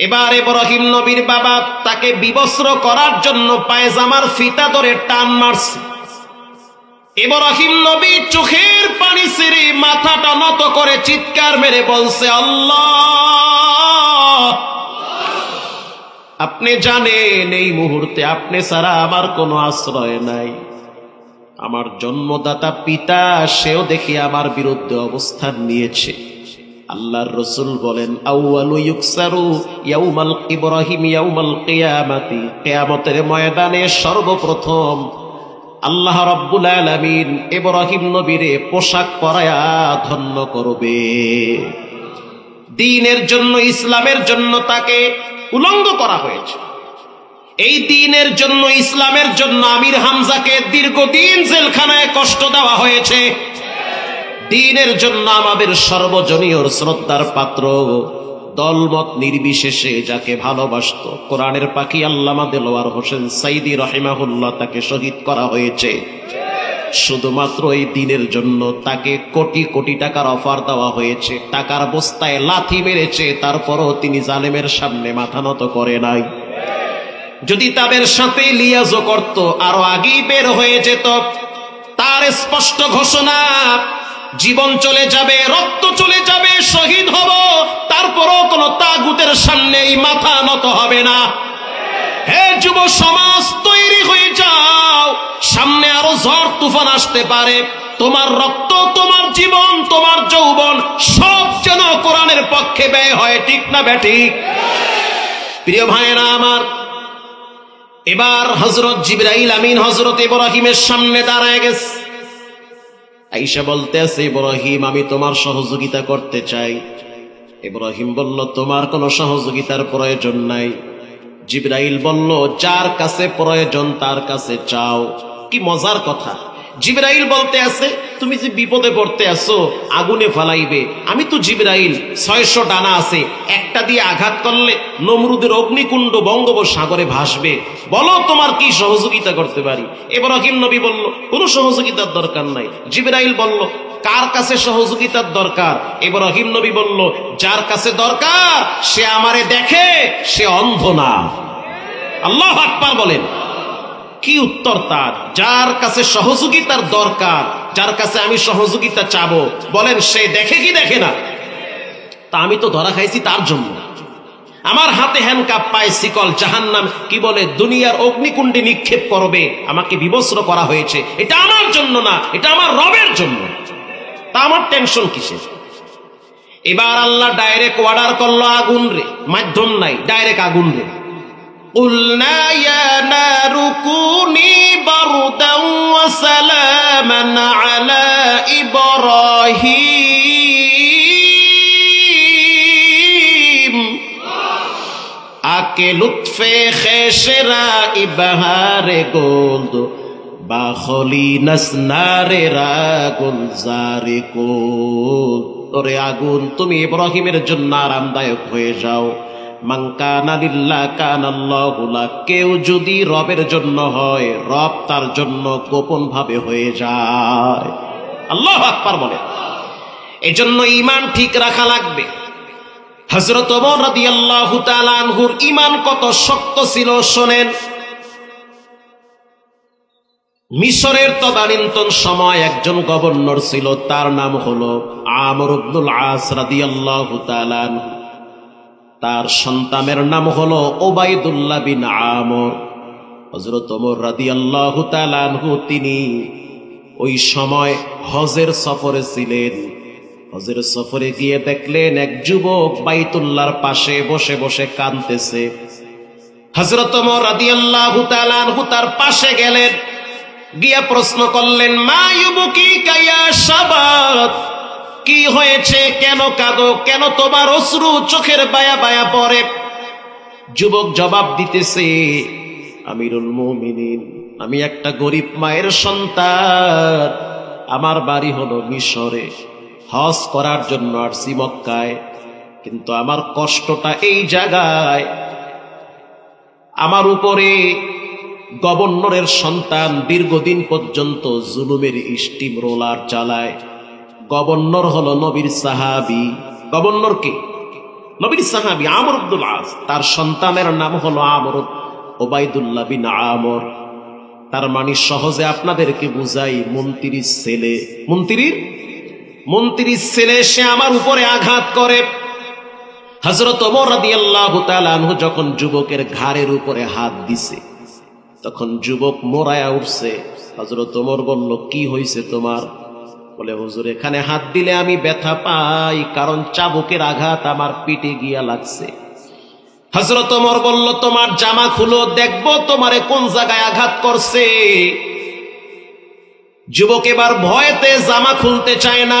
এবার ইব্রাহিম নবীর বাবা তাকে বিবস্ত্র করার জন্য পায়জামার ফিতা ধরে টান মারছে। ইব্রাহিম নবী চোখের পানি ছেড়ে মাথাটা নত করে চিৎকার মেরে বলছে, আল্লাহ! আপনি জানেন, এই মুহূর্তে আপনি ছাড়া আমার কোনো আশ্রয় নাই। আমার জন্মদাতা পিতা, সেও দেখি আমার বিরুদ্ধে অবস্থান নিয়েছে। আল্লাহর রসুল বলেন ইয়াউমাল ইব্রাহিম ইয়াউমাল কিয়ামাতি কিয়ামতের ময়দানে সর্বপ্রথম আল্লাহ রব্বুল আলামিন ইব্রাহিম নবীরে পোশাক পরায়া ধন্য করবে। দিনের জন্য, ইসলামের জন্য তাকে উলঙ্গ করা হয়েছে। এই দিনের জন্য, ইসলামের জন্য আমির হামজাকে দীর্ঘদিন জেলখানায় কষ্ট দেওয়া হয়েছে। দিনের জন্য আমাদের সর্বজনীয় শ্রদ্ধার পাত্র। দলমত নির্বিশেষে যাকে ভালোবাসত, কোরআনের পাখি আল্লামা দেলোয়ার হোসেন সাইদি রহিমাহুল্লাহ তাকে শহীদ করা হয়েছে। শুধুমাত্র এই দিনের জন্য তাকে কোটি কোটি টাকার অফার দেওয়া হয়েছে। টাকার বস্তায় লাথি মেরেছে, তারপরও তিনি জালেমের সামনে মাথা নত করে নাই। যদি তাদের সাথে লিয়াজও করত, আরও আগেই বের হয়ে যেত। তার স্পষ্ট ঘোষণা জীবন চলে যাবে, রক্ত চলে যাবে, শহীদ হব। তারপরও কোনো তাগুতের সামনে এই মাথা নত হবে না। হে যুব সমাজ, তৈরি হয়ে যাও। সামনে আরও ঝড় তুফান আসতে পারে। তোমার রক্ত, তোমার জীবন, তোমার যৌবন সব যেন কোরআনের পক্ষে ব্যয় হয়, ঠিক না ব্যাঠিক প্রিয় ভাইয়েরা আমার, এবার হজরত জিব্রাইল আমিন হজরত ইব্রাহিমের সামনে দাঁড়ায় গেছে। আইসা বলতে আছে, ইব্রাহিম, আমি তোমার সহযোগিতা করতে চাই। ইব্রাহিম বলল, তোমার কোনো সহযোগিতার প্রয়োজন নাই। জিব্রাইল বলল, যার কাছে প্রয়োজন, তার কাছে চাও। কি মজার কথা। জিব্রাইল বলতে আছে, তুমি যে বিপদে পড়তে আসো আগুনে ফালাইবে। আমি তো জিবরাইল, ছয়শো ডানা আছে, একটা দিয়ে আঘাত করলে নমরুদের অগ্নিকুণ্ড বঙ্গোপসাগরে ভাসবে। বলো তোমার কি সহযোগিতা করতে পারি? এবার রহিম নবী বলল, কোনো সহযোগিতার দরকার নাই। জিবরাইল বলল, কার কাছে সহযোগিতার দরকার? এবার রহিম নবী বলল, যার কাছে দরকার, সে আমারে দেখে, সে অন্ধ না। আল্লাহ আকবার বলেন। কি উত্তর তার? যার কাছে সহযোগিতার দরকার, যার কাছে আমি সহযোগিতা চাবো, বলেন সে দেখে কি দেখে না? তা আমি তো ধরা খাইছি তার জন্য। আমার হাতে হ্যান্ডকাপ পায় শিকল, জাহান্নাম, কি বলে, দুনিয়ার অগ্নিকুণ্ডে নিক্ষেপ করবে, আমাকে বিবস্ত্র করা হয়েছে। এটা আমার জন্য না, এটা আমার রবের জন্য। তা আমার টেনশন কিসের? এবার আল্লাহ ডাইরেক্ট অর্ডার করল আগুন রে, মাধ্যম নাই ডাইরেক্ট আগুন রে। قلنا يا نار كوني بردا وسلاما على إبراهيم আকে লুৎফে খেসেরা ইবাহারে গোলদ বাখলি নসনারে রাগুল জারে কোল তোরে আগুন তুমি ইব্রাহিমের জন্য আরামদায়ক হয়ে যাও মাঙ্কানালিল্লা কানাল্লাহুলা কেউ যদি রবের জন্য হয়, রব তার জন্য গোপন ভাবে হয়ে যায়। আল্লাহ বলে। এজন্য ইমান ঠিক রাখা লাগবে। হজরত ইমান কত শক্ত ছিল শোনেন। মিশরের তদানীন্তন সময় একজন গভর্নর ছিল, তার নাম হলো আমর আব্দুল আস রাদিয়াল্লাহু তার সন্তানের নাম হলো ওবায়দুল্লাহ বিন আমর। হজরত ওমর তাআলা আনহু তিনি ওই সময় হজের সফরে ছিলেন। হজের সফরে গিয়ে দেখলেন এক যুবক বাইতুল্লাহর পাশে বসে বসে কাঁদতেছে। হজরত ওমর রাদিয়াল্লাহু তাআলা আনহু তার পাশে গেলেন, গিয়া প্রশ্ন করলেন, মা ইউবুকি কাইয়া শাবাত? কি হয়েছে? কেন কাঁদো? কেন তোমার অশ্রু চোখের বায়া বায়া পড়ে? যুবক জবাব দিতেছে, আমিরুল মুমিনিন, আমি একটা গরিব মায়ের সন্তান। আমার বাড়ি হলো মিশরে। হজ করার জন্য আর মক্কায়। কিন্তু আমার কষ্টটা এই জায়গায়। আমার উপরে গভর্নরের সন্তান দীর্ঘদিন পর্যন্ত জুলুমের স্টিম রোলার চালায়। গভর্নর হলো নবীর সাহাবি। গভর্নর কে? নবীর সাহাবি আমর আব্দুল আস তার সন্তানের নাম হলো আমর ওবায়দুল্লাহ বিন আমর। তার মানে সহজে আপনাদেরকে বুঝাই, মন্ত্রীর ছেলে। মন্ত্রীর? মন্ত্রীর ছেলে, সে আমার উপরে আঘাত করে। হজরত যখন যুবকের ঘাড়ের উপরে হাত দিছে, তখন যুবক মোরায়া উঠছে। হজরত ওমর বলল, কি হয়েছে তোমার? বলে, হুজুর, এখানে হাত দিলে আমি ব্যথা পাই, কারণ চাবুকের আঘাত আমার পিঠে গিয়া লাগছে। হজরত ওমর বলল, তোমার জামা খুলো, দেখব তোমারে কোন জায়গায় আঘাত করছে। যুবক এবার ভয়তে জামা খুলতে চায় না।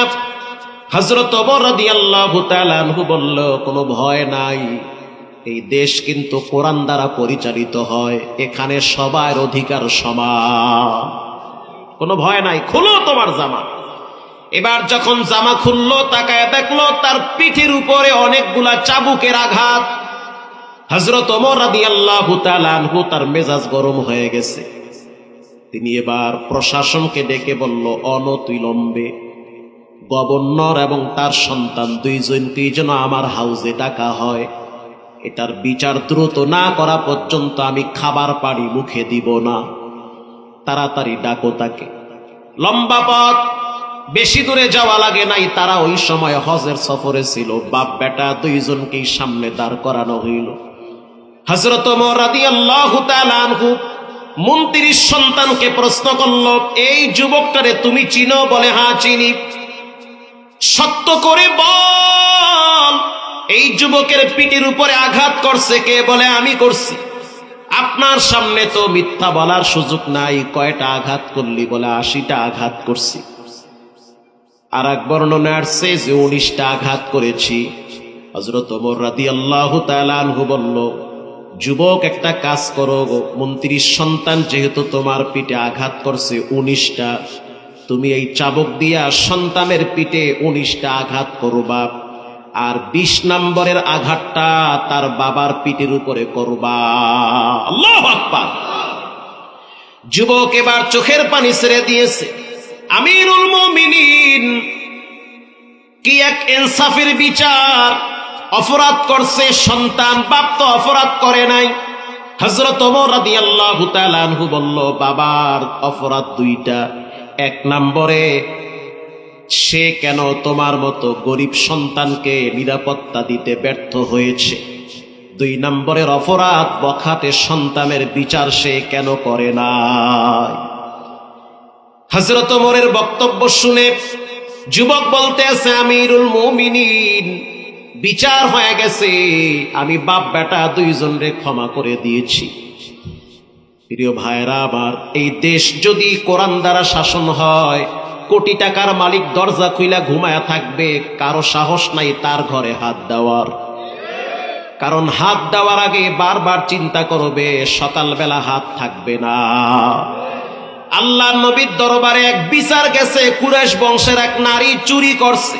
হজরত ওমর রাদিয়াল্লাহু তাআলা আনহু বলল, কোনো ভয় নাই, এই দেশ কিন্তু কোরআন দ্বারা পরিচালিত হয়, এখানে সবার অধিকার সমান। কোনো ভয় নাই, খুলো তোমার জামা। এবার যখন জামা খুললো, তাকায় দেখল, তার পিঠের উপরে অনেকগুলা চাবুকের আঘাত। হজরত আনহু তার মেজাজ গরম হয়ে গেছে। তিনি এবার প্রশাসনকে ডেকে বলল, অনতিলম্বে গভর্নর এবং তার সন্তান দুইজনকেই যেন আমার হাউজে ডাকা হয়। এটার বিচার দ্রুত না করা পর্যন্ত আমি খাবার পানি মুখে দিব না। তাড়াতাড়ি ডাকো তাকে। লম্বা পথ বেশি দূরে যাওয়া লাগে নাই, তারা ওই সময় হজের সফরে ছিল। বাপ, বেটা দুইজনকেই সামনে দাঁড় করানো হইল। হজরত মন্ত্রীর সন্তানকে প্রশ্ন করল, এই যুবকটারে তুমি চিনো? বলে হ্যাঁ চিনি। সত্য করে বল। এই যুবকের পিঠের উপরে আঘাত করছে। কে? বলে, আমি করছি। আপনার সামনে তো মিথ্যা বলার সুযোগ নাই, কয়টা আঘাত করলি? বলে, আশিটা আঘাত করছি। আর এক বর্ণনা আসছে যে উনিশটা আঘাত করেছি হজরত ওমর রাদি আল্লাহ আনহু বলল, যুবক, একটা কাজ করো মন্ত্রীর সন্তান যেহেতু তোমার পিঠে আঘাত করছে উনিশটা, তুমি এই চাবক দিয়া সন্তানের পিঠে উনিশটা আঘাত করবা, আর বিশ নম্বরের আঘাতটা তার বাবার পিঠের উপরে করবা। আল্লাহ যুবক এবার চোখের পানি ছেড়ে দিয়েছে। আমিরুল মুমিনিন কি এক ইনসাফের বিচার? অপরাধ করছে সন্তান, বাপ তো অপরাধ করে নাই। হজরত বলল, বাবার অপরাধ দুইটা। এক নম্বরে, সে কেন তোমার মতো গরিব সন্তানকে নিরাপত্তা দিতে ব্যর্থ হয়েছে? দুই নম্বরের অপরাধ বখাটে সন্তানের বিচার সে কেন করে নাই? হজরত ওমরের বক্তব্য শুনে যুবক বলতে আছে আমিরুল মুমিনিন, বিচার হয়ে গেছে। আমি বাপ বেটা দুইজন রে ক্ষমা করে দিয়েছি। প্রিয় ভাইরা আমার এই দেশ যদি কোরআন দ্বারা শাসন হয়, কোটি টাকার মালিক দরজা খুইলা ঘুমায়া থাকবে, কারও সাহস নাই তার ঘরে হাত দেওয়ার। কারণ হাত দেওয়ার আগে বারবার চিন্তা করবে, সকালবেলা হাত থাকবে না। আল্লাহ নবীর দরবারে এক বিচার গেছে কুরেশ বংশের এক নারী চুরি করছে।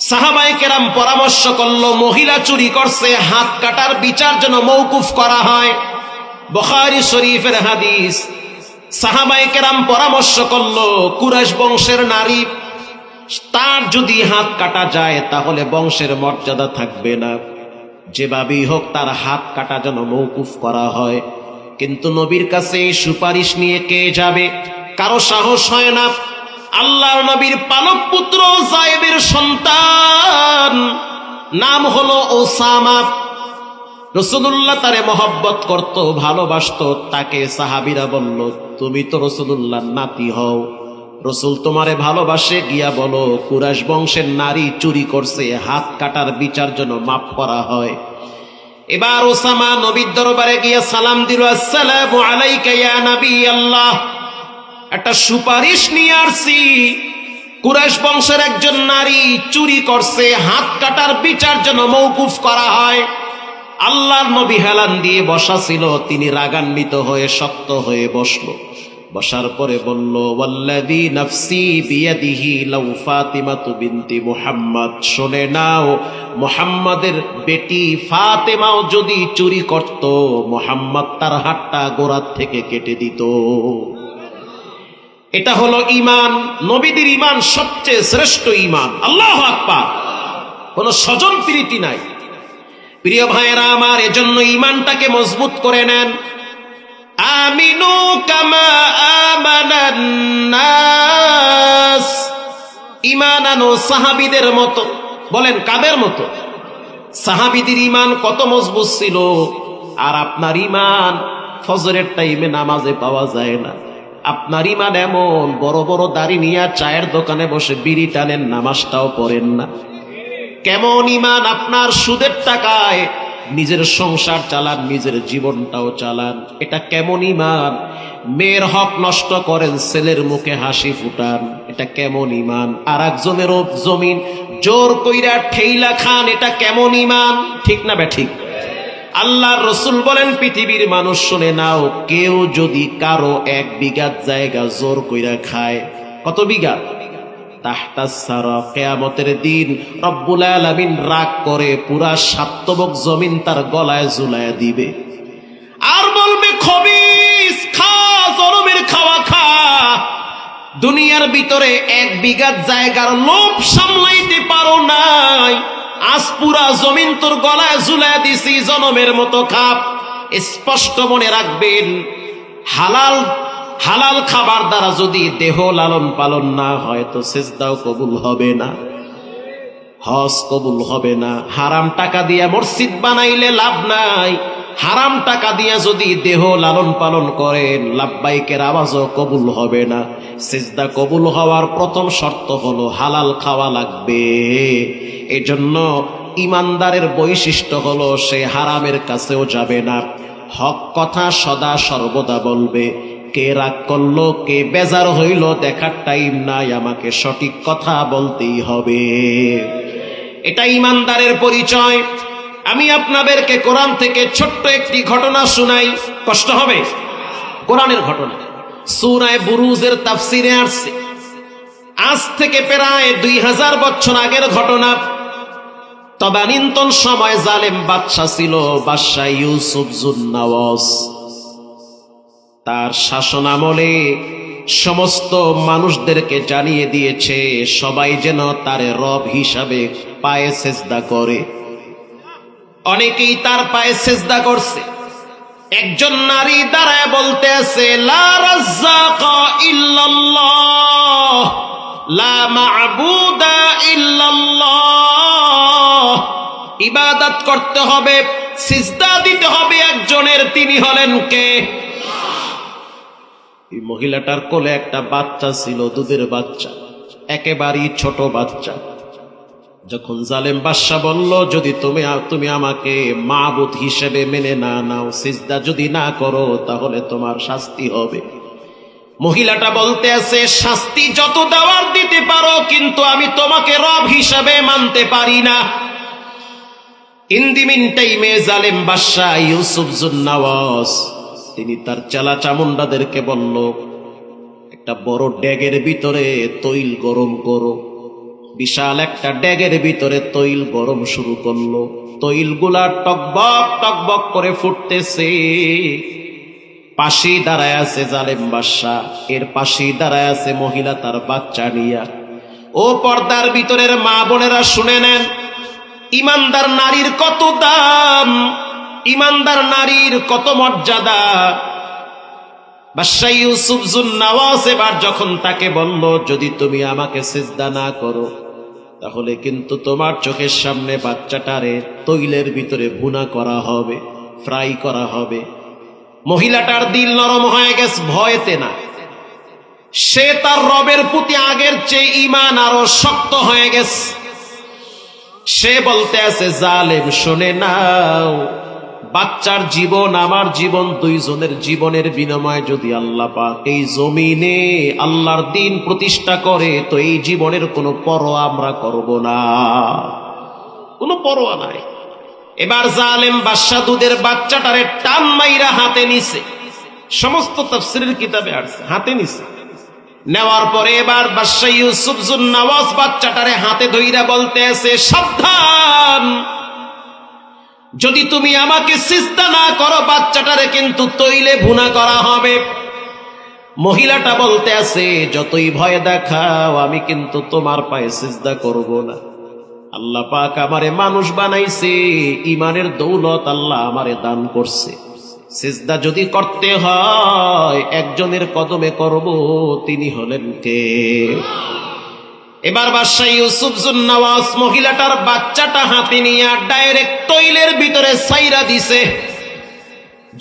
সাহাবাই কেরাম পরামর্শ করল, মহিলা চুরি করছে, হাত কাটার বিচার যেন মৌকুফ করা হয়। বখারি শরীফের হাদিস। সাহাবাই কেরাম পরামর্শ করল কুরেশ বংশের নারী, তার যদি হাত কাটা যায়, তাহলে বংশের মর্যাদা থাকবে না। যেভাবেই হোক, তার হাত কাটা যেন মৌকুফ করা হয়। কিন্তু নবীর কাছে এই সুপারিশ নিয়ে কে যাবে? কারও সাহস হয় না। আল্লাহর নবীর পালক পুত্র সাহেবের সন্তান। নাম হলো ওসামা। রসুল্লাহ তারে মহব্বত করত, ভালোবাসত, তাকে সাহাবিরা বলল, তুমি তো রসুল্লাহ নাতি হও। রসুল তোমারে ভালোবাসে, গিয়া বলো কুরাশ বংশের নারী চুরি করছে, হাত কাটার বিচার জন্য মাফ করা হয়। এবার ওসামা নবীর দরবারে গিয়ে সালাম দিল আল্লাহ একটা সুপারিশ নিয়ে আসছি। কুরাইশ বংশের একজন নারী চুরি করছে, হাত কাটার বিচার যেন মৌকুফ করা হয়। আল্লাহর নবী হেলান দিয়ে বসা ছিল, তিনি রাগান্বিত হয়ে শক্ত হয়ে বসল। বসার পরে বলল, ওয়াল্লাযী নাফসি বিয়াদিহি লাউ ফাতিমাতু বিনতি মুহাম্মদ। শুনে নাও, মুহাম্মাদের বেটি ফাতেমাও যদি চুরি করত, মুহাম্মদ তার হাতটা গোড়ার থেকে কেটে দিত। এটা হলো ইমান নবীদের ইমান সবচেয়ে শ্রেষ্ঠ ইমান আল্লাহ আকবার। কোন স্বজন প্রীতি নাই। প্রিয় ভাইয়েরা আমার, এজন্য ইমানটাকে মজবুত করে নেন। আমিনু কামা আমানান নাস। ইমান আনো সাহাবিদের মতো, বলেন কাদের মতো? সাহাবিদের ইমান কত মজবুত ছিল, আর আপনার ইমান ফজরের টাইমে নামাজে পাওয়া যায় না। আপনার ইমান এমন, বড় বড় দাড়ি নিয়ে চায়ের দোকানে বসে বিড়ি টানেন, নামাজটাও পড়েন না। কেমন ইমান আপনার সুদের টাকায় নিজের সংসার চালান, নিজের জীবনটাও চালান। এটা কেমন ইমান মেয়ের হক নষ্ট করেন, ছেলের মুখে হাসি ফুটান। এটা কেমন ইমান আর একজনেরও জমিন জোর কইরা ঠেইলা খান, এটা কেমন ইমান ঠিক না বে ঠিক আল্লাহর রসুল বলেন, পৃথিবীর মানুষ শুনে নাও, কেউ যদি কারও এক বিঘাত জায়গা জোর কইরা খায়, কত বিঘা তাহতাসারা কেয়ামতের দিন রব্বুল রাগ করে পুরা সাত্তবক জমিন তার গলায় ঝুলায় দিবে। আর বলবে, খবিস, খা, জনমের খাওয়া খা। দুনিয়ার ভিতরে এক বিঘাত জায়গার লোভ সামলাইতে পারো নাই। আজ পুরা জমিন তোর গলায় ঝুলায় দিছি, জনমের মতো খাপ। স্পষ্ট মনে রাখবেন, হালাল হালাল খাবার দ্বারা যদি দেহ লালন পালন না হয়, তো সেজদাও কবুল হবে না, হজ কবুল হবে না। হারাম টাকা দিয়ে মসজিদ বানাইলে লাভ নাই। হারাম টাকা দিয়ে যদি দেহ লালন পালন করেন, লাভবাইকের আওয়াজও কবুল হবে না। সেজদা কবুল হওয়ার প্রথম শর্ত হলো হালাল খাওয়া লাগবে। এজন্য ইমানদারের বৈশিষ্ট্য হলো সে হারামের কাছেও যাবে না। হক কথা সদা সর্বদা বলবে। কে রাগ করল, কে বেজার হইল, দেখার টাইম নাই, আমাকে সঠিক কথা বলতেই হবে। এটা ইমানদারের পরিচয়। আমি আপনাদেরকে কোরআন থেকে ছোট্ট একটি ঘটনা শুনাই। কষ্ট হবে? কোরআনের ঘটনা। সুরায় বুরুজের তাফসিরে আসছে। আজ থেকে প্রায় দুই হাজার বছর আগের ঘটনা। তদানীন্তন সময় জালেম বাদশা ছিল বাদশাহ ইউসুফ জুন্নাওয়াস তার শাসন আমলে সমস্ত মানুষদেরকে জানিয়ে দিয়েছে, সবাই যেন তার রব হিসাবে পায়ে সেজদা করে। অনেকেই তার পায়ে সেজদা করছে। একজন নারী দাঁড়ায় বলতে আছে ইবাদত করতে হবে, সিজদা দিতে হবে একজনের, তিনি হলেন কে? এই মহিলাটার কোলে একটা বাচ্চা ছিল, দুধের বাচ্চা, একেবারেই ছোট বাচ্চা। যখন জালেম বাদশা বলল, যদি তুমি তুমি আমাকে মাবুদ হিসেবে মেনে না নাও, সিজদা যদি না করো, তাহলে তোমার শাস্তি হবে। মহিলাটা বলতে আছে শাস্তি যত দেওয়ার দিতে পারো, কিন্তু আমি তোমাকে রব হিসাবে মানতে পারি না। ইন্দিমিন টাইমে জালেম বাদশাহ, ইউসুফ জুন্নাওয়াস তিনি তার চালা চামুন্ডাদেরকে বলল, একটা বড় ড্যাগের ভিতরে তৈল গরম করো। বিশাল একটা ড্যাগের ভিতরে তৈল গরম শুরু করল। তৈলগুলা টকবক টকবক করে ফুটতেছে। পাশেই দাঁড়ায় আছে জালেম বাদশাহ। এর পাশেই দাঁড়ায় আছে মহিলা তার বাচ্চা নিয়া। ও পর্দার ভিতরের মা বোনেরা শুনে নেন, ইমানদার নারীর কত দাম? ইমানদার নারীর কত মর্যাদা? বাদশাহ ইউসুফ জুন্নাওয়াস এবার যখন তাকে বলল, যদি তুমি আমাকে সিজদা না করো, তাহলে কিন্তু তোমার চোখের সামনে বাচ্চাটারে তৈলের ভিতরে বুনা করা হবে, ফ্রাই করা হবে। মহিলাটার দিল নরম হয়ে গেছে, ভয়েতে না। সে তার রবের প্রতি আগের চেয়ে ইমান আরও শক্ত হয়ে গেছে। সে বলতে আছে, জালেম, শোনে নাও বাচ্চার জীবন, আমার জীবন, দুইজনের জীবনের বিনিময়ে যদি আল্লাহ পাক এই জমিনে আল্লাহর দিন প্রতিষ্ঠা করে, তো এই জীবনের কোনো পরোয়া আমরা করব না। কোনো পরোয়া নাই। এবার জালেম বাদশা দুধের বাচ্চাটারে টান মাইরা হাতে নিছে। সমস্ত তাফসিরের কিতাবে আসছে, হাতে নিছে। নেওয়ার পরে এবার বাদশাহ ইউসুফ নওয়াজ বাচ্চাটারে হাতে ধইরা বলতে আছে সাবধান! যদি তুমি আমাকে সিস্তা না করো, বাচ্চাটারে কিন্তু তৈলে ভুনা করা হবে। মহিলাটা বলতে আছে, যতই ভয় দেখাও, আমি কিন্তু তোমার পায়ে সিজদা করব না। আল্লাহ পাক আমারে মানুষ বানাইছে ইমানের দৌলত আল্লাহ আমারে দান করছে। সিজদা যদি করতে হয়, একজনের কদমে করব, তিনি হলেন কে? এবার বাদশাহ ইউসুফ নওয়াজ মহিলাটার বাচ্চাটা হাতে নিয়ে ডাইরেক্ট তৈলের ভিতরে সাইরা দিছে।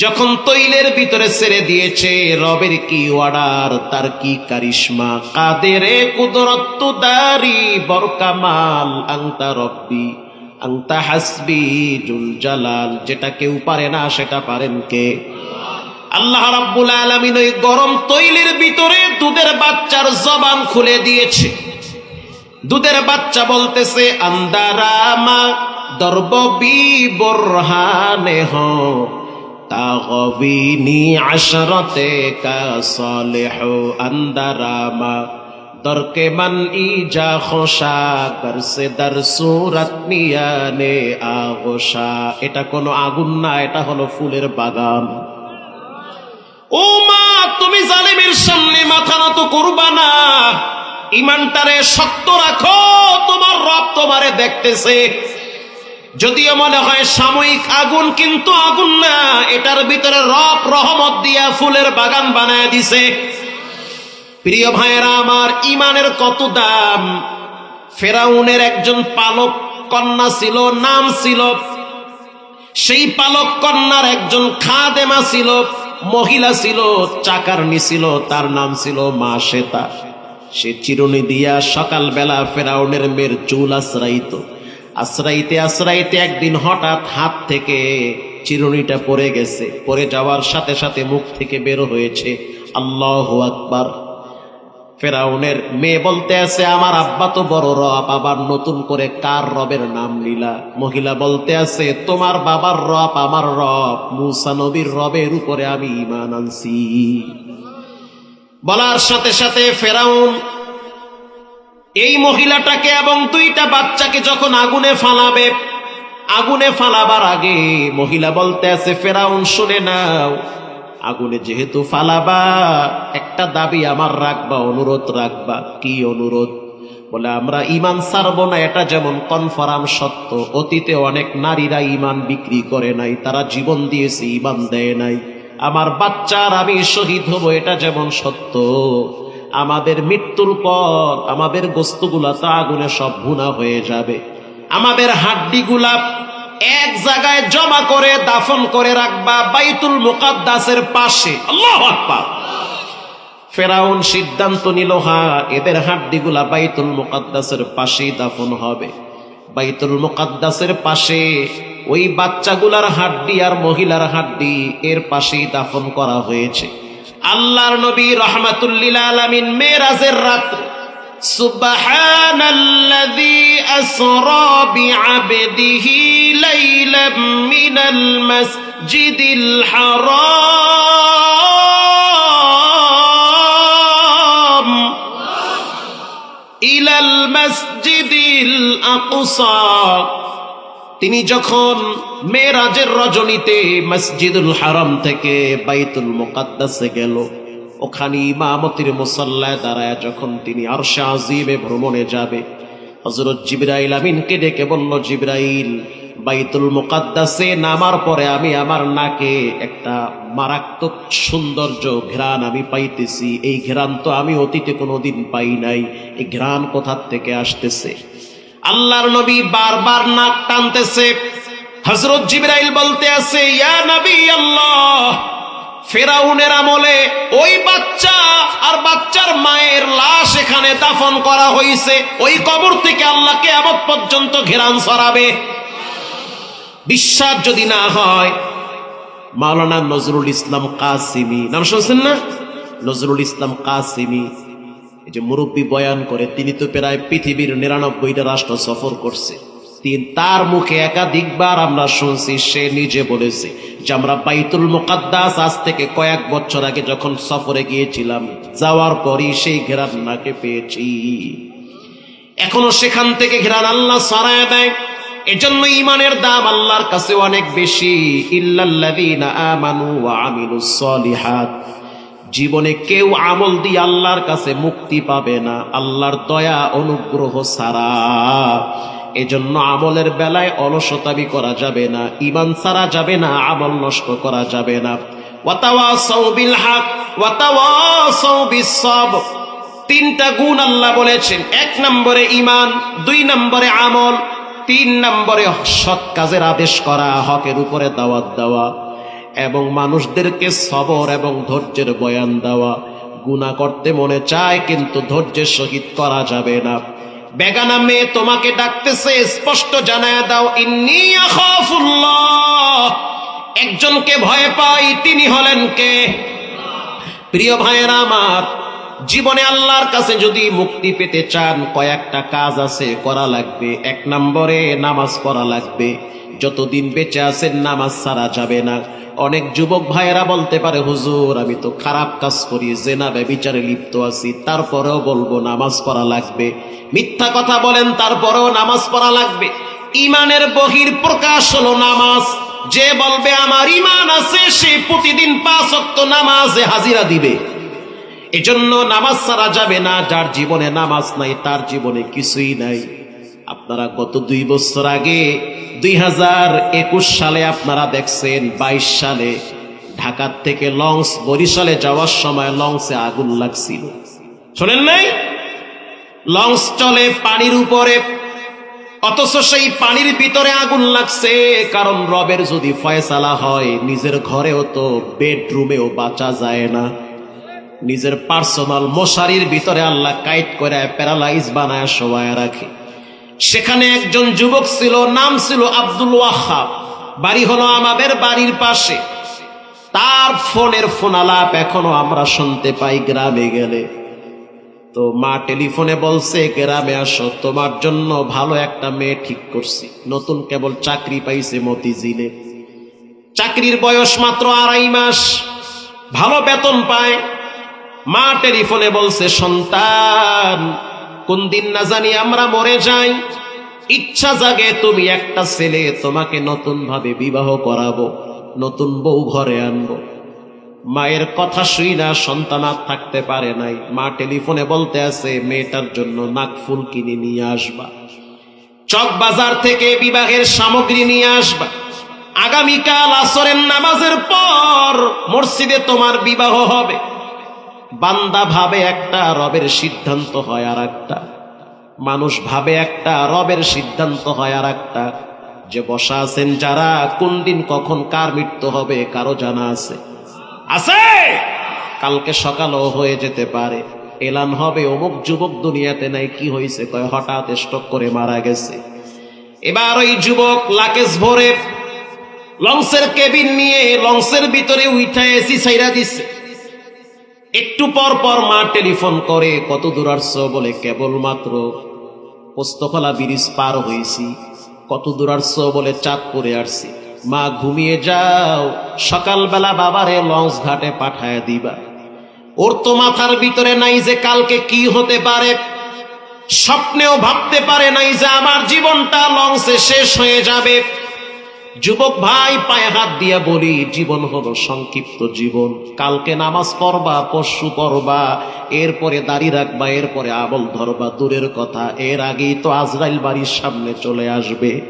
যখন তৈলের ভিতরে ছেড়ে দিয়েছে, রবের কি অর্ডার, তার কি কারিশমা? কাদের কুদরত্ত দারি বরকামাল আংতা রব্বি আংতা হাসবি জুল জালাল। যেটা কেউ পারে না, সেটা পারেন কে? আল্লাহ রাব্বুল আলামিন ওই গরম তৈলের ভিতরে দুধের বাচ্চার জবান খুলে দিয়েছে। দুধের বাচ্চা বলতেছে, আন্দারামা দর্ববি বরহানে হ, তাগবিনি আশরতে কা সালেহ আন্দারামা। দরকে মন ইজা খোসা করসে দর সুরত নিয়ানে আগোসা। এটা কোনো আগুন না, এটা হলো ফুলের বাগান। ও মা, তুমি জালিমের সামনে মাথা নত করবা না। ইমানটারে শক্ত রাখো, তোমার রব তোমারে দেখতেছে। যদিও মনে হয় সাময়িক আগুন, কিন্তু আগুন না, এটার ভিতরে রব রহমত দিয়া ফুলের বাগান বানায় দিছে। প্রিয় ভাইয়েরা, আমার ইমানের কত দাম? ফেরাউনের একজন পালক কন্যা ছিল, নাম ছিল, সেই পালক কন্যার একজন খাদেমা ছিল, মহিলা ছিল চাকারনি ছিল, তার নাম ছিল মা শ্বেতা সে চিরুনি দিয়া সকালবেলা ফেরাউনের মেয়ের চুল আশ্রাইত। আশ্রাইতে আশ্রাইতে একদিন হঠাৎ হাত থেকে চিরুনিটা পড়ে গেছে। পড়ে যাওয়ার সাথে সাথে মুখ থেকে বের হয়েছে, আল্লাহ আকবার। ফেরাউনের মেয়ে বলতে আছে, আমার আব্বা তো বড় রব, আবার নতুন করে কার রবের নাম লীলা মহিলা বলতে আছে, তোমার বাবার রব, আমার রব, মুসা নবীর রবের উপরে আমি ইমান আনছি। বলার সাথে সাথে ফেরাউন এই মহিলাটাকে এবং দুইটা বাচ্চাকে যখন আগুনে ফালাবে, আগুনে ফালাবার আগে মহিলা বলতে আছে, ফেরাউন, শুনে নাও, আগুনে যেহেতু ফালাবা, একটা দাবি আমার রাখবা, অনুরোধ রাখবা। কি অনুরোধ? বলে, আমরা ইমান সারবো না, এটা যেমন কনফার্ম সত্য। অতীতে অনেক নারীরা ইমান বিক্রি করে নাই, তারা জীবন দিয়েছে ইমান দেয় নাই। আমার বাচ্চার আমি শহীদ হব, এটা যেমন সত্য। আমাদের মৃত্যুর পর আমাদের গোস্তগুলা তো আগুনে সব ভুনা হয়ে যাবে। আমাদের হাড্ডিগুলা এক জায়গায় জমা করে দাফন করে রাখবা বাইতুল মুকাদ্দাসের পাশে। আল্লাহ আকবার। ফেরাউন সিদ্ধান্ত নিল হা এদের হাড্ডিগুলা বাইতুল মুকাদ্দাসের পাশেই দাফন হবে। বাইতুল মুকাদ্দাসের পাশে ওই বাচ্চাগুলার হাড্ডি আর মহিলার হাড্ডি এর পাশেই দাফন করা হয়েছে। আল্লাহর নবী রহমাতুল্লিল আলামিন মেরাজের রাত্রে سبحان الذي أسرى بعبده ليلا من المسجد الحرام إلى المسجد الأقصى তিনি যখন মেয়েরাজের রজনীতে মসজিদুল হারাম থেকে বাইতুল মোকাদ্দাসে গেল, ওখানে ইমামতির মুসাল্লায় দাঁড়ায় যখন তিনি আরশে আজিমে ভ্রমণে যাবে হজরত জিব্রাইল আমিনকে ডেকে বলল, জিব্রাইল, বাইতুল মোকাদ্দাসে নামার পরে আমি আমার নাকে একটা মারাত্মক সৌন্দর্য ঘ্রাণ আমি পাইতেছি। এই ঘ্রাণ তো আমি অতীতে কোনোদিন পাই নাই। এই ঘ্রাণ কোথার থেকে আসতেছে? আল্লাহর নবী বারবার নাক টানতেছে। হজরত জিব্রাইল বলতে আছে, ইয়া নবী আল্লাহ ফেরাউনের আমলে ওই বাচ্চা আর বাচ্চার মায়ের লাশ এখানে দাফন করা হয়েছে ওই কবর থেকে আল্লাহকে আবদ পর্যন্ত ঘেরান সরাবে বিশ্বাস যদি না হয়, মাওলানা নজরুল ইসলাম কাসিমি, নাম শুনছেন না? নজরুল ইসলাম কাসিমি এই যে মুরব্বী বয়ান করে, তিনি তো প্রায় পৃথিবীর নিরানব্বইটা রাষ্ট্র সফর করছে। তার মুখে একাধিকবার আমরা শুনছি, সে নিজে বলেছে যে আমরা বাইতুল মুকাদ্দাস আজ থেকে কয়েক বছর আগে যখন সফরে গিয়েছিলাম, যাওয়ার পরই সেই ঘেরান নাকে পেয়েছি। এখনও সেখান থেকে ঘেরান আল্লাহ সরায় দেয়। এজন্য ইমানের দাম আল্লাহর কাছে অনেক বেশি। ইল্লাল্লাযীনা আমানু ওয়া আমিলুস সলিহাত। জীবনে কেউ আমল দিয়ে আল্লাহর কাছে মুক্তি পাবে না। আল্লাহর দয়া অনুগ্রহ ছাড়া। এজন্য আমলের বেলায় অলসতাবি করা যাবে না ইমান ছাড়া যাবে না, আমল নষ্ট করা যাবে না। তিনটা গুণ আল্লাহ বলেছেন, এক নম্বরে ইমান দুই নম্বরে আমল, তিন নম্বরে সৎ কাজের আদেশ করা, হকের উপরে দাওয়াত দেওয়া। এবং মানুষদেরকে সবর এবং ধৈর্যের বয়ান দেওয়া। গুণা করতে মনে চায়, কিন্তু ধৈর্যের সহিত করা যাবে না। বেগানা মেয়ে তোমাকে ডাকতেছে, স্পষ্ট জানায় দাও, ইন্নি একজনকে ভয় পাই, তিনি হলেন কে? প্রিয় ভাইয়ের আমার, জীবনে আল্লাহর কাছে যদি মুক্তি পেতে চান, কয়েকটা কাজ আছে, করা লাগবে। এক নম্বরে নামাজ পড়া লাগবে। যতদিন বেঁচে আছেন, নামাজ ছাড়া যাবে না। অনেক যুবক ভাইয়েরা বলতে পারে, হুজুর, আমি তো খারাপ কাজ করি, জেনা ব্যবিচারে লিপ্ত আছি, তারপরেও বলব নামাজ পড়া লাগবে। মিথ্যা কথা বলেন, তারপরেও নামাজ পড়া লাগবে। ইমানের বহির প্রকাশ হলো নামাজ। যে বলবে, আমার ইমান আছে, সে প্রতিদিন পাঁচ অক্ত নামাজে হাজিরা দিবে। এজন্য নামাজ ছাড়া যাবে না, যার জীবনে নামাজ নাই, তার জীবনে কিছুই নাই। আপনারা গত দুই বছর আগে দুই হাজার একুশ সালে আপনারা দেখছেন, বাইশ সালে ঢাকার থেকে লঞ্চ, বরিশালে যাওয়ার সময় লঞ্চে আগুন লাগছিল। শোনেন নাই? লঞ্চ চলে পানির উপরে, অথচ সেই পানির ভিতরে আগুন লাগছে, কারণ রবের যদি ফয়সালা হয়, নিজের ঘরেও তো বেডরুমেও বাঁচা যায় না। নিজের পার্সোনাল মশারির ভিতরে আল্লাহ কাইট করে, প্যারালাইজ বানায়, শোয়ায় রাখে। সেখানে একজন যুবক ছিল, নাম ছিল আব্দুল ওয়াহাব। বাড়ি হলো আমাদের বাড়ির পাশে। তার ফোনের ফোন আলাপ এখনও আমরা শুনতে পাই গ্রামে গেলে। তো মা টেলিফোনে বলছে, গ্রামে আসো, তোমার জন্য ভালো একটা মেয়ে ঠিক করছি। নতুন কেবল চাকরি পাইছে মতিঝিলে। চাকরির বয়স মাত্র আড়াই মাস। ভালো বেতন পায়। মা টেলিফোনে বলছে, সন্তান কোন দিন না জানি আমরা মরে যাই। ইচ্ছা জাগে তুমি একটা ছেলে তোমাকে নতুন ভাবে বিবাহ করাবো, নতুন বউ ঘরে আনব। মায়ের কথা শুই না, সন্তান আর থাকতে পারে নাই। মা টেলিফোনে বলতে আছে, মেয়েটার জন্য নাকফুল কিনে নিয়ে আসবা। চক বাজার থেকে বিবাহের সামগ্রী নিয়ে আসবা। আগামীকাল আসরের নামাজের পর মসজিদে তোমার বিবাহ হবে। বান্দা ভাবে একটা, রবের সিদ্ধান্ত হয় আর একটা মানুষ ভাবে একটা, রবের সিদ্ধান্ত হয় আর একটা যে বসা আছেন যারা, কোন দিন কখন কার মৃত্যু হবে, কারও জানা আছে? আছে! কালকে সকালও হয়ে যেতে পারে। এলান হবে, অমুক যুবক দুনিয়াতে নাই, কি হয়েছে কয়, হঠাৎ স্টক করে মারা গেছে। এবার ওই যুবক লাকেশ ভরে লংসের কেবিন নিয়ে লংসের ভিতরে উঠা এসি ছাইরা দিছে। একটু পর পর মা টেলিফোন করে, কত দূর আসছো? বলে কেবলমাত্র পোস্তকলা ব্রিজ পার হয়েছি। কত দূর আসছো? বলে, চাঁদপুরে আসছি। মা, ঘুমিয়ে যাও। সকালবেলা বাবারে লঞ্চ ঘাটে পাঠায় দিবা। ওর তো মাথার ভিতরে নাই যে কালকে কি হতে পারে। স্বপ্নেও ভাবতে পারে নাই যে আমার জীবনটা লঞ্চে শেষ হয়ে যাবে। যুবক ভাই, পায়ে হাত দিয়া বলি, জীবন হলো সংক্ষিপ্ত জীবন। কালকে নামাজ পড়বা পশু পড়বা। এরপরে দাড়ি রাখবা, এরপরে আবল ধরবা। দূরের কথা, এর আগেই তো আজরাইল বাড়ির সামনে চলে আসবে।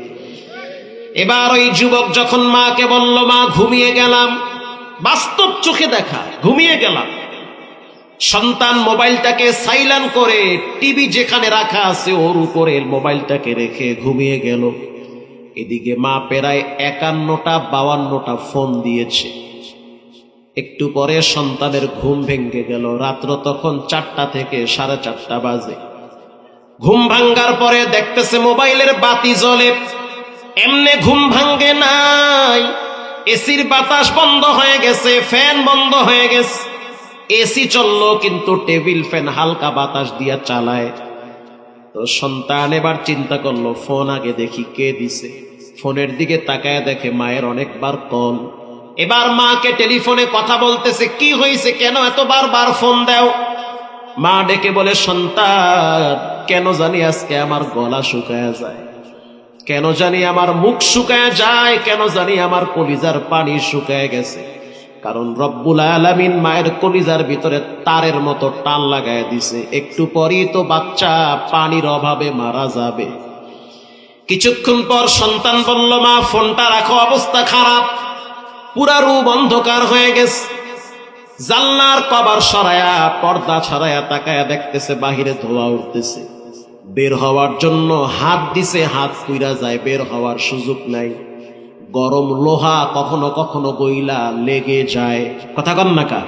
এবার ওই যুবক যখন মাকে বলল, মা, ঘুমিয়ে গেলাম। বাস্তব চোখে দেখা, ঘুমিয়ে গেলাম। সন্তান মোবাইলটাকে সাইলান করে, টিভি যেখানে রাখা আছে, ওর উপরে মোবাইলটাকে রেখে ঘুমিয়ে গেল। এদিকে মা প্রায় একান্নটা বাউান্নটা ফোন দিয়েছে। একটু পরে সন্তানের ঘুম ভেঙে গেল। রাত্র তখন চারটা থেকে সাড়ে চারটা বাজে। ঘুম ভাঙ্গার পরে দেখতেছে মোবাইলের বাতি জ্বলে। এমনে ঘুম ভাঙ্গে নাই। এসির বাতাস বন্ধ হয়ে গেছে, ফ্যান বন্ধ হয়ে গেছে। এসি চলল, কিন্তু টেবিল ফ্যান হালকা বাতাস দিয়া চালায়। তো সন্তান এবার চিন্তা করল, ফোন আগে দেখি কে দিছে। ফোনের দিকে তাকায় দেখে মায়ের অনেকবার কল। এবার মাকে টেলিফোনে কথা বলতেছে, কি হয়েছে? কেন এত বারবার ফোন দাও? মা ডেকে বলে, সন্তান, কেন জানি আজকে আমার গলা শুকায় যায়। কেন জানি আমার মুখ শুকায় যায়, কেন জানি আমার কলিজার পানি শুকায় গেছে। কারণ রব্বুল আলামিন মায়ের কলিজার ভিতরে তারের মতো টান লাগায় দিছে। একটু পরই তো বাচ্চা পানির অভাবে মারা যাবে। কিছুক্ষণ পর সন্তান বলল, মা, ফোনটা রাখো, অবস্থা খারাপ। পুরা অন্ধকার হয়ে গেছে। জানলার কবার সরায়া, পর্দা ছড়ায়া তাকায়া দেখতেছে, বাহিরে ধোয়া উঠতেছে। বের হওয়ার জন্য হাত দিছে, হাত পুইরা যায়, বের হওয়ার সুযোগ নাই। গরম লোহা কখনো কখনো গইলা লেগে যায়। কথা কন না কা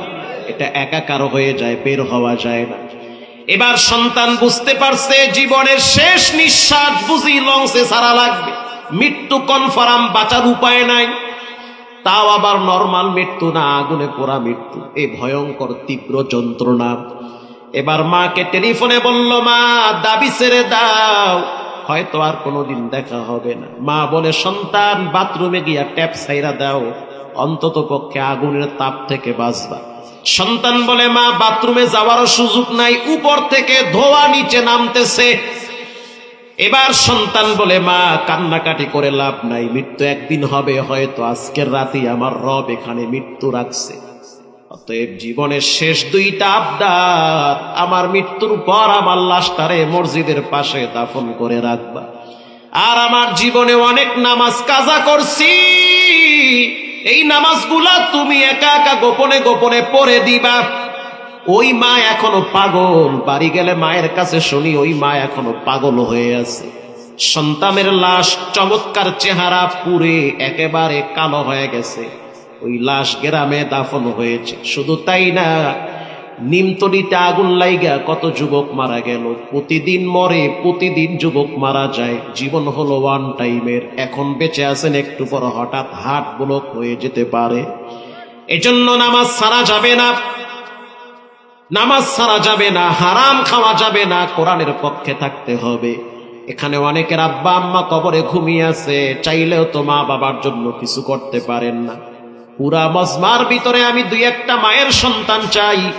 এটা একাকার হয়ে যায়, বের হওয়া যায় না। এবার সন্তান বুঝতে পারছে জীবনের শেষ নিঃশ্বাস বুঝি লংসে সারা লাগবে। মৃত্যু কনফার্ম বাঁচার উপায় নাই। তাও আবার নর্মাল মৃত্যু না, আগুনে পোড়া মৃত্যু। এই ভয়ঙ্কর, তীব্র যন্ত্রণা। এবার মাকে টেলিফোনে বলল, মা, দাবি ছেড়ে দাও। হয়তো আর কোনোদিন দেখা হবে না। মা বলে, সন্তান, বাথরুমে গিয়া ট্যাপ সাইরা দাও। অন্তত পক্ষে আগুনের তাপ থেকে বাঁচবা। সন্তান বলে মা, বাথরুমে যাওয়ারও সুযোগ নাই, উপর থেকে ধোয়া নিচে নামতেছে। এবার সন্তান বলে, মা, কান্নাকাটি করে লাভ নাই, মৃত্যু একদিন হবে, হয়তো আজকের রাতেই আমার রব এখানে মৃত্যু রাখছে। অতএব জীবনের শেষ দুইটা আবদার, আমার মৃত্যুর পর আমার লাশটারে মসজিদের পাশে দাফন করে রাখবা। আর আমার জীবনে অনেক নামাজ কাজা করছি। এই নামাজগুলা তুমি একা একা গোপনে গোপনে পড়ে দিবা। ওই মা এখনও পাগল। বাড়ি গেলে মায়ের কাছে শুনি ওই মা এখনও পাগল হয়ে আছে। সন্তানের লাশ, চমৎকার চেহারা পুরে একেবারে কালো হয়ে গেছে। ওই লাশ গ্রামে দাফন হয়েছে। শুধু তাই না নিমতলিতে আগুন লাইগা কত যুবক মারা গেল। প্রতিদিন মরে, প্রতিদিন যুবক মারা যায়। জীবন হলো ওয়ান টাইমের এখন বেঁচে আছেন একটু পর হঠাৎ হাট ব্লক হয়ে যেতে পারে। এজন্য নামাজ সারা যাবে না। নামাজ সারা যাবে না, হারাম খাওয়া যাবে না, কোরআনের পক্ষে থাকতে হবে। এখানে অনেকের আব্বা আম্মা কবরে ঘুমিয়ে আছে, চাইলেও তো মা বাবার জন্য কিছু করতে পারেন না। পুরা মজমার ভিতরে আমি দুই একটা মায়ের সন্তান চাই।